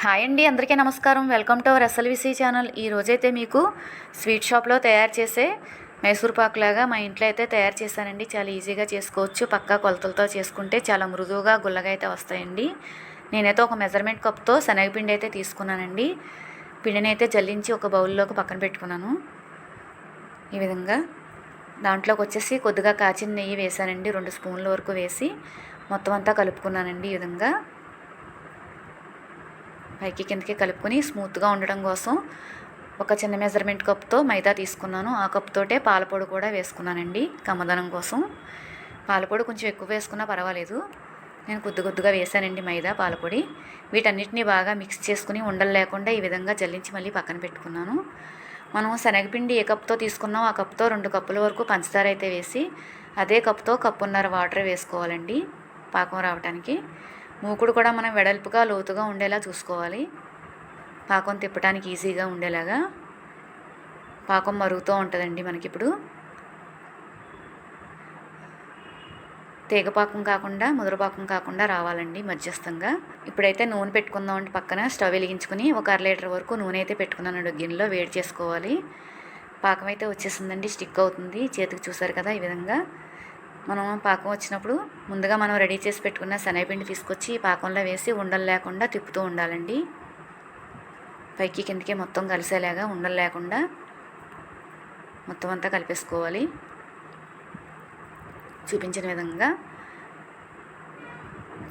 Hi అండి అందరికీ నమస్కారం. Welcome to our SLVC channel. ఈ రోజైతే మీకు స్వీట్ షాప్లో తయారు చేసే మైసూర్ పాక్ లాగా మా ఇంట్లో అయితే తయారు చేశానండి. చాలా ఈజీగా చేసుకోవచ్చు. పక్కా కొలతలతో చేసుకుంటే చాలా మృదువుగా గుల్లగా అయితే వస్తాయండి. నేనైతే ఒక మెజర్మెంట్ కప్తో శనగపిండి అయితే తీసుకున్నానండి. పిండిని అయితే జల్లించి ఒక బౌల్లోకి పక్కన పెట్టుకున్నాను. ఈ విధంగా దాంట్లోకి వచ్చేసి కొద్దిగా కాచిన నెయ్యి వేశానండి. రెండు స్పూన్ల వరకు వేసి మొత్తం అంతా కలుపుకున్నానండి ఈ విధంగా. పైకి కిందకి కలుపుకొని స్మూత్గా ఉండడం కోసం ఒక చిన్న మెజర్మెంట్ కప్తో మైదా తీసుకున్నాను. ఆ కప్తోటే పాలపొడి కూడా వేసుకున్నానండి కమ్మదనం కోసం. పాలపొడి కొంచెం ఎక్కువ వేసుకున్నా పర్వాలేదు. నేను కొద్ది కొద్దిగా వేసానండి మైదా పాలపొడి. వీటన్నిటిని బాగా మిక్స్ చేసుకుని ఉండలు లేకుండా ఈ విధంగా జల్లించి మళ్ళీ పక్కన పెట్టుకున్నాను. మనం శనగపిండి ఏ కప్తో తీసుకున్నాం ఆ కప్తో రెండు కప్పుల వరకు పంచదార అయితే వేసి అదే కప్తో కప్పున్నర వాటర్ వేసుకోవాలండి. పాకం రావడానికి మూకుడు కూడా మనం వెడల్పుగా లోతుగా ఉండేలా చూసుకోవాలి. పాకం తిప్పడానికి ఈజీగా ఉండేలాగా. పాకం మరుగుతూ ఉంటుందండి మనకి ఇప్పుడు తీగపాకం కాకుండా ముదురుపాకం కాకుండా రావాలండి మధ్యస్థంగా. ఇప్పుడైతే నూనె పెట్టుకుందామండి పక్కన. స్టవ్ వెలిగించుకుని ఒక అర లీటర్ వరకు నూనె అయితే పెట్టుకున్నాను గిన్నెలో వేడి చేసుకోవాలి. పాకం అయితే వచ్చేసిందండి స్టిక్ అవుతుంది. చేతికి చూసారు కదా ఈ విధంగా. మనం పాకం వచ్చినప్పుడు ముందుగా మనం రెడీ చేసి పెట్టుకున్న శనగపిండి తీసుకొచ్చి పాకంలో వేసి ఉండలు లేకుండా తిప్పుతూ ఉండాలండి. పైకి కిందకి మొత్తం కలిసేలాగా ఉండలు లేకుండా మొత్తం అంతా కలిపేసుకోవాలి. చూపించిన విధంగా.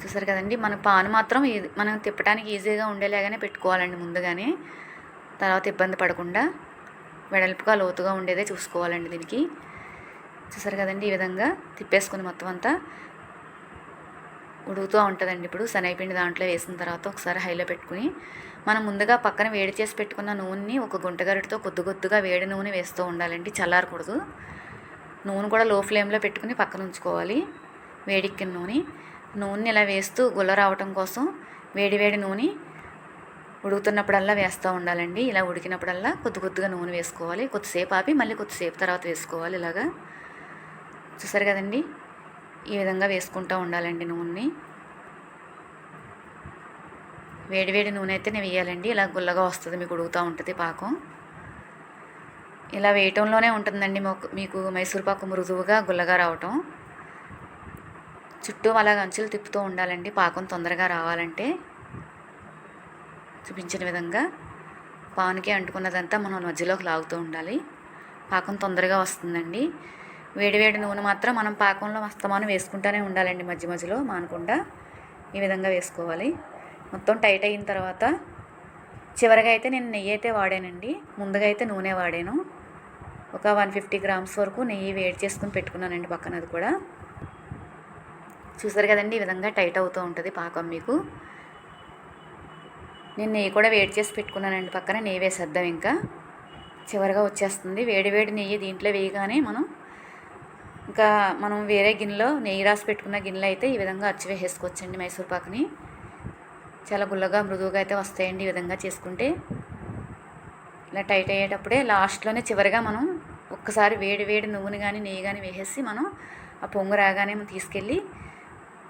చూసారు కదండి మన పాను మాత్రం మనం తిప్పడానికి ఈజీగా ఉండేలాగానే పెట్టుకోవాలండి ముందుగానే. తర్వాత ఇబ్బంది పడకుండా వెడల్పుగా లోతుగా ఉండేదే చూసుకోవాలండి దీనికి. చూసారు కదండి ఈ విధంగా తిప్పేసుకుని మొత్తం అంతా. ఉడుకుతూ ఉంటుందండి ఇప్పుడు. శనగపిండి దాంట్లో వేసిన తర్వాత ఒకసారి హైలో పెట్టుకుని మనం ముందుగా పక్కన వేడి చేసి పెట్టుకున్న నూనెని ఒక గుంటగరిటితో కొద్ది కొద్దిగా వేడి నూనె వేస్తూ ఉండాలండి. చల్లారకూడదు. నూనె కూడా లో ఫ్లేమ్లో పెట్టుకుని పక్కన ఉంచుకోవాలి. వేడెక్కిన నూనె. నూనెని ఇలా వేస్తూ గుల్ల రావటం కోసం వేడి వేడి నూనె ఉడుకుతున్నప్పుడల్లా వేస్తూ ఉండాలండి. ఇలా ఉడికినప్పుడల్లా కొద్ది కొద్దిగా నూనె వేసుకోవాలి. కొద్దిసేపు ఆపి మళ్ళీ కొద్దిసేపు తర్వాత వేసుకోవాలి ఇలాగా. చూసారు కదండి? ఈ విధంగా వేసుకుంటూ ఉండాలండి నూనెని. వేడివేడి నూనె అయితే నేను వేయాలండి. ఇలా గుల్లగా వస్తుంది మీకు ఉడుగుతూ ఉంటుంది పాకం. ఇలా వేయటంలోనే ఉంటుందండి మీకు మైసూర్ పాకు మృదువుగా గుల్లగా రావటం. చుట్టూ అలా అంచులు తిప్పుతూ ఉండాలండి. పాకం తొందరగా రావాలంటే చూపించిన విధంగా పానుకే అంటుకున్నదంతా మనం మధ్యలోకి లాగుతూ ఉండాలి. పాకం తొందరగా వస్తుందండి. వేడివేడి నూనె మాత్రం మనం పాకంలో మస్తమానం వేసుకుంటూనే ఉండాలండి మధ్య మధ్యలో మానకుండా ఈ విధంగా వేసుకోవాలి. మొత్తం టైట్ అయిన తర్వాత చివరిగా అయితే నేను నెయ్యి అయితే వాడానండి. ముందుగా అయితే నూనె వాడాను. ఒక వన్ ఫిఫ్టీ గ్రామ్స్ వరకు నెయ్యి వేడి చేసుకుని పెట్టుకున్నానండి పక్కన అది కూడా. చూసారు కదండి ఈ విధంగా టైట్ అవుతూ ఉంటుంది పాకం మీకు. నేను నెయ్యి కూడా వేడి చేసి పెట్టుకున్నానండి పక్కన నెయ్యి వేసేద్దాం ఇంకా. చివరిగా వచ్చేస్తుంది. వేడి వేడి నెయ్యి దీంట్లో వేయగానే మనం ఇంకా మనం వేరే గిన్నెలో నెయ్యి రాసి పెట్టుకున్న గిన్నెలో అయితే ఈ విధంగా అచ్చి వేసేసుకోవచ్చండి మైసూర్ పాకుని. చాలా గుల్లగా మృదువుగా అయితే వస్తాయండి ఈ విధంగా చేసుకుంటే. ఇలా టైట్ అయ్యేటప్పుడే లాస్ట్లోనే చివరిగా మనం ఒక్కసారి వేడి వేడి నూనె కానీ నెయ్యి కానీ వేసేసి మనం ఆ పొంగు రాగానే మనం తీసుకెళ్ళి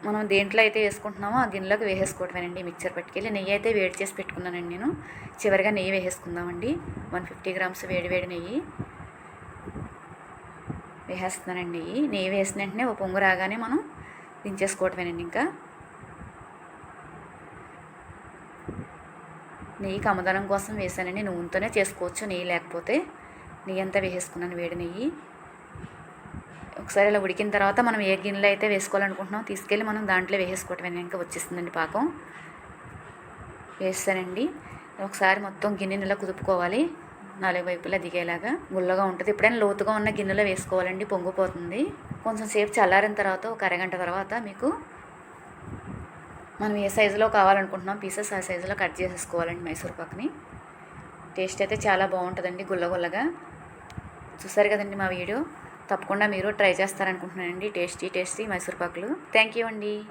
మనం దేంట్లో అయితే వేసుకుంటున్నామో ఆ గిన్నెలోకి వేసేసుకోవటమేనండి మిక్చర్ పట్టుకెళ్ళి. నెయ్యి అయితే వేడి చేసి పెట్టుకున్నానండి నేను. చివరిగా నెయ్యి వేసేసుకుందామండి. వన్ ఫిఫ్టీ గ్రామ్స్ వేడి వేడి నెయ్యి. వేసేస్తున్నానండి. నెయ్యి వేసిన వెంటనే ఒక పొంగు రాగానే మనం దించేసుకోవటమేనండి ఇంకా. నెయ్యి కమదనం కోసం వేసానండి. నూనెతోనే చేసుకోవచ్చు నెయ్యి లేకపోతే నెయ్యి అంతా వేసేసుకున్నాను వేడి నెయ్యి. ఒకసారి ఇలా ఉడికిన తర్వాత మనం ఏ గిన్నెలో అయితే వేసుకోవాలనుకుంటున్నాం తీసుకెళ్ళి మనం దాంట్లో వేసేసుకోవటమే ఇంకా వచ్చేస్తుందండి పాకం. వేస్తానండి. ఒకసారి మొత్తం గిన్నెని ఇలా కుదుపుకోవాలి. నాలుగు వైపులా దిగేలాగా గుల్లగా ఉంటుంది. ఎప్పుడైనా లోతుగా ఉన్న గిన్నెలో వేసుకోవాలండి పొంగిపోతుంది. కొంచెం సేపు చల్లారిన తర్వాత ఒక అరగంట తర్వాత మీకు మనం ఏ సైజులో కావాలనుకుంటున్నాం పీసెస్ ఆ సైజులో కట్ చేసేసుకోవాలండి మైసూర్ పాక్ని. టేస్ట్ అయితే చాలా బాగుంటుందండి గుల్లగుల్లగా చూసారు కదండి మా వీడియో? తప్పకుండా మీరు ట్రై చేస్తారనుకుంటున్నానండి. టేస్టీ టేస్టీ మైసూర్ పాకులు. థ్యాంక్ యూ అండి.